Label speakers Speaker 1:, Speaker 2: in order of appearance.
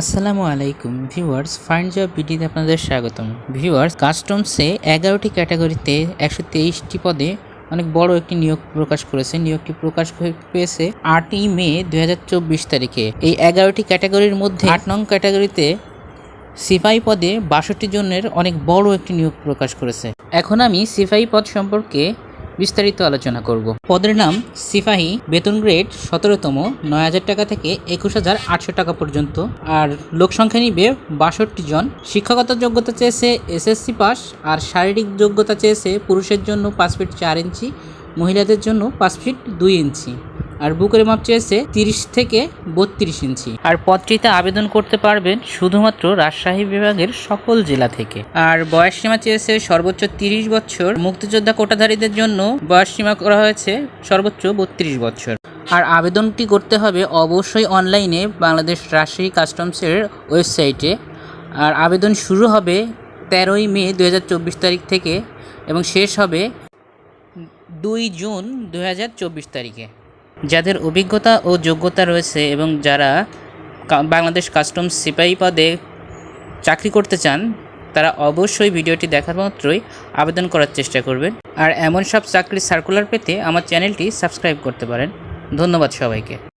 Speaker 1: আসসালামু আলাইকুম viewers fine job বিডিতে আপনাদের স্বাগতম। ভিউয়ার্স কাস্টমসে এগারোটি ক্যাটাগরিতে একশো তেইশটি পদে অনেক বড় একটি নিয়োগ প্রকাশ করেছে। নিয়োগটি প্রকাশ পেয়েছে আটই মে দু হাজার চব্বিশ তারিখে। এই এগারোটি ক্যাটাগরির মধ্যে আট নং ক্যাটাগরিতে সিপাহী পদে বাষট্টি জনের অনেক বড় একটি নিয়োগ প্রকাশ করেছে। এখন আমি সিপাহী পদ সম্পর্কে বিস্তারিত আলোচনা করব। পদের নাম সিপাহী বেতন গ্রেড সতেরোতম, নয় হাজার টাকা থেকে একুশ হাজার আটশো টাকা পর্যন্ত। আর লোক সংখ্যা নিবে বাষট্টি জন। শিক্ষাগত যোগ্যতা চেয়েছে এসএসসি পাস, আর শারীরিক যোগ্যতা চেয়েছে পুরুষের জন্য পাঁচ ফিট চার ইঞ্চি, মহিলাদের জন্য পাঁচ ফিট দুই ইঞ্চি। আর বুকের মাপ চেয়েছে তিরিশ থেকে বত্রিশ ইঞ্চি। আর পদটিতে আবেদন করতে পারবেন শুধুমাত্র রাজশাহী বিভাগের সকল জেলা থেকে। আর বয়স সীমা চেয়েছে সর্বোচ্চ তিরিশ বছর। মুক্তিযোদ্ধা কোটাধারীদের জন্য বয়স সীমা করা হয়েছে সর্বোচ্চ বত্রিশ বছর। আর আবেদনটি করতে হবে অবশ্যই অনলাইনে বাংলাদেশ রাজশাহী কাস্টমসের ওয়েবসাইটে। আর আবেদন শুরু হবে তেরোই মে দু হাজার চব্বিশ তারিখ থেকে এবং শেষ হবে দুই জুন দু হাজার চব্বিশ তারিখে। যাদের অভিজ্ঞতা ও যোগ্যতা রয়েছে এবং যারা বাংলাদেশ কাস্টমস সিপাহী পদে চাকরি করতে চান, তারা অবশ্যই ভিডিওটি দেখার মাত্রই আবেদন করার চেষ্টা করবেন। আর এমন সব চাকরির সার্কুলার পেতে আমার চ্যানেলটি সাবস্ক্রাইব করতে পারেন। ধন্যবাদ সবাইকে।